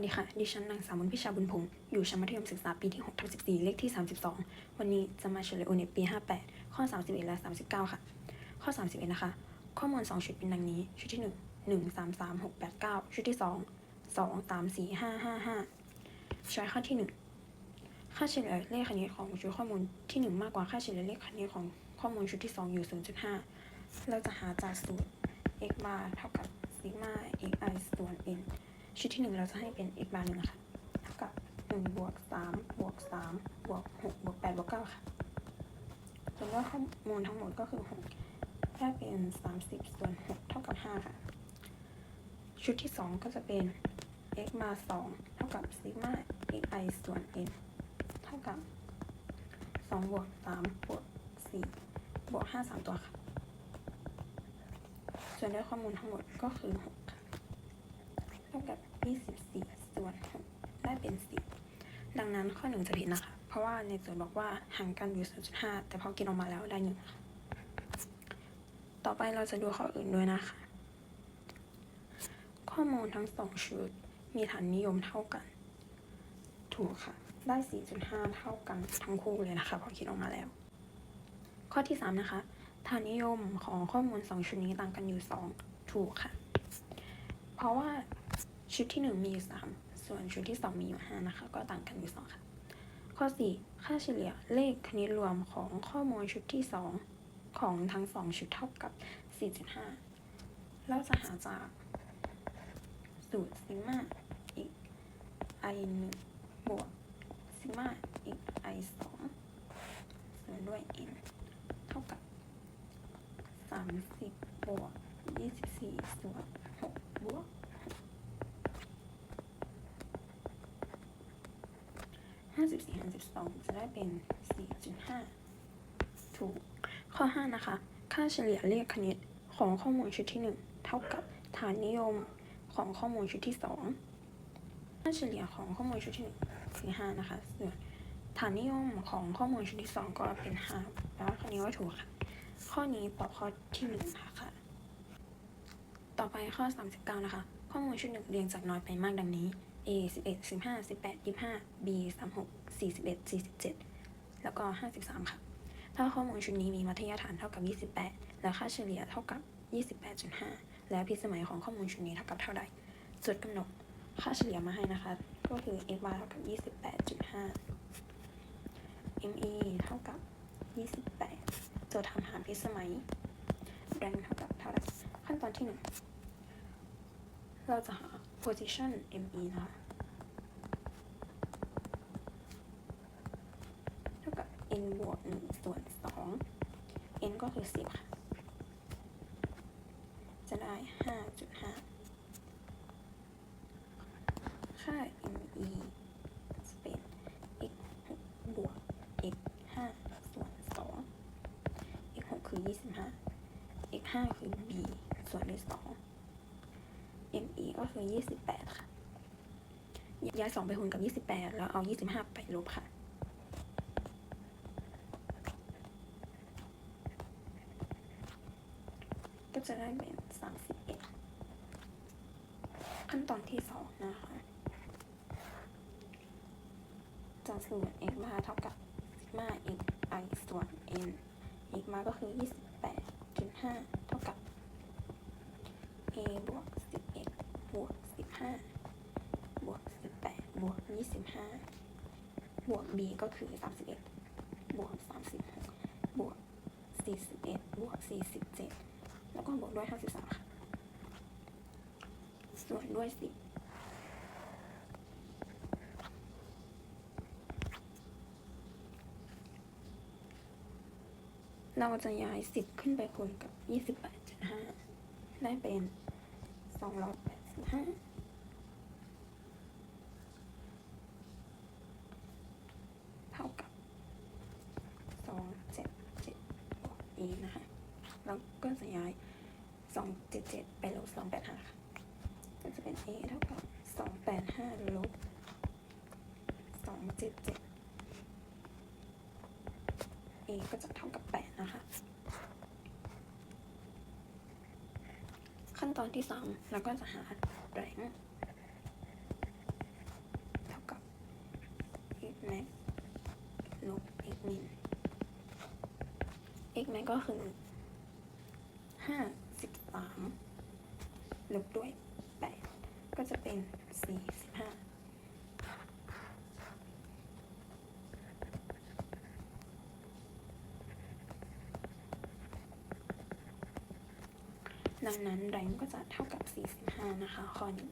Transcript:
วัสดีค่ะ ดิฉันนางสาวมนพิชาบุญพงศ์อยู่ชั้นมัธยมศึกษาปีที่6ทับ14 เลขที่ 32 วันนี้จะมาเฉลยโอเน็ตปี 58 ข้อ 31 และ 39 ค่ะ ข้อ 31 นะคะ ข้อมูล 2 ชุดเป็นดังนี้ ชุดที่ 1 1 3 3 6 8 9 ชุดที่ 2 2 3 4 5 5 5 ช้อยข้อที่ 1 ค่าเฉลี่ยเลขคณิตของชุดข้อมูลที่ 1 มากกว่าค่าเฉลี่ยเลขคณิตของข้อมูลชุดที่ 2 อยู่ 0.5 เราจะหาจากสูตร x bar เท่ากับ sigma xi ชุดที่หนึ่งเราจะให้เป็น x bar หนึ่งนะคะเท่ากับหนึ่งบวกสามบวกสามบวกหกบวกแปดบวกเก้าค่ะส่วนว่าข้อมูลทั้งหมดก็คือหกได้เป็นสามสิบส่วนหกเท่ากับห้าค่ะ ชุดที่สองก็จะเป็น x bar สองเท่ากับ sigma xi ส่วน n เท่ากับสองบวกสามบวกสี่บวกห้าสามตัวค่ะ ส่วนได้ข้อมูลทั้งหมดก็คือหกค่ะเท่ากับ 24ส่วนได้เป็น 10 ดังนั้นข้อ 1 จะผิดนะคะ เพราะว่าในโจทย์บอกว่าห่างกันอยู่ 0.5 แต่พอกินออกมาแล้วได้1ค่ะต่อไปเราจะดูข้ออื่นด้วยนะคะ ข้อมูลทั้ง2ชุดมีฐานนิยมเท่ากัน ถูกค่ะ ได้ 4.5 เท่ากันทั้งคู่เลยนะคะ พอคิดออกมาแล้ว ข้อที่ 3 นะคะ ฐานนิยมของข้อมูล 2 ชุดนี้ต่างกันอยู่ 2 ถูกค่ะ เพราะว่า ชุดที่ 1 มีอยู่ 3 ส่วนชุดที่ 2 มีอยู่ 5 นะคะ ก็ต่างกันอยู่2ค่ะ ข้อ 4 ค่าเฉลี่ยเลขคณิตรวมของข้อมูลชุดที่ 2 ของทั้ง 2 ชุดเท่ากับ 4.5 เราจะหาจาก สูตรซิกมา x i 1บวกซิกมา x i 2ส่วนด้วย n เท่ากับ 30 บวก 24 ส่วน 6 บวก 54 52จะได้เป็น 4.5 ถูก ข้อ 5 นะคะ ค่าเฉลี่ยเลขคณิตของข้อมูลชุดที่ 1 เท่ากับฐานนิยมของข้อมูลชุดที่ 2 ค่าเฉลี่ยของข้อมูลชุดที่1คือ 5 นะคะ ส่วนฐานนิยมของข้อมูลชุดที่ 2 ก็เป็น5แล้วข้อนี้ก็ถูกค่ะ ข้อนี้ตอบข้อที่หนึ่งค่ะต่อไปข้อ 39 นะคะ ข้อมูลชุดหนึ่งเรียงจากน้อยไปมากดังนี้ A 11 15 18 25 B 36 41 47 แล้วก็ 53 ค่ะ ถ้าข้อมูลชุดนี้มีมัธยฐานเท่ากับ 28 และค่าเฉลี่ยเท่ากับ 28.5 แล้วพิสมัยของข้อมูลชุดนี้เท่ากับเท่าใดจดกำหนดค่าเฉลี่ยมาให้นะคะ ก็คือ x bar เท่ากับ 28.5 ME เท่ากับ 28 โจทย์ถามหาพิสมัยแรงเท่ากับเท่าไหร่ขั้นตอนที่หนึ่งเราจะหา position ME นะคะเท่ากับ n บวก1ส่วน 2 n ก็คือ 10 ค่ะ จะได้ 5.5 ค่า ME จะเป็น x 6บวก x 5ส่วน 2 x 6คือ 25 x 5คือ b ส่วนด้วย2 ก็คือ 28 ค่ะ ย้าย2ไปคูณกับ 28 แล้วเอา 25 ไปลบค่ะ ก็จะได้เป็น 31 ขั้นตอนที่ 2 นะคะจากสูตร x มาเท่ากับ sigma x i ส่วน n x มาก็คือ 28.5 เท่ากับ a บวก 11 บวก 15 บวก 18 บวก 5บวก b ก็คือ 31 บวก 36 บวก 41 บวก 47 แล้วก็บวกด้วย 53 ค่ะ ส่วนด้วย 10เราจะย้าย 10 ขึ้นไปคูณกับ 28.5 ได้เป็น 285 อนสัญญาสองเไปลบ285ค่ะก็จะเป็น a เท่ากับ285ลบ277เจ็ a ก็จะเท่ากับ8นะคะ ขั้นตอนที่3เราก็จะหาแรงเท่ากับ x max ลบ x min x max ก็คือ ลบด้วยแปดก็จะเป็นสี่สิบห้าดังนั้นแรงก็จะเท่ากับ 45 นะคะข้อนี้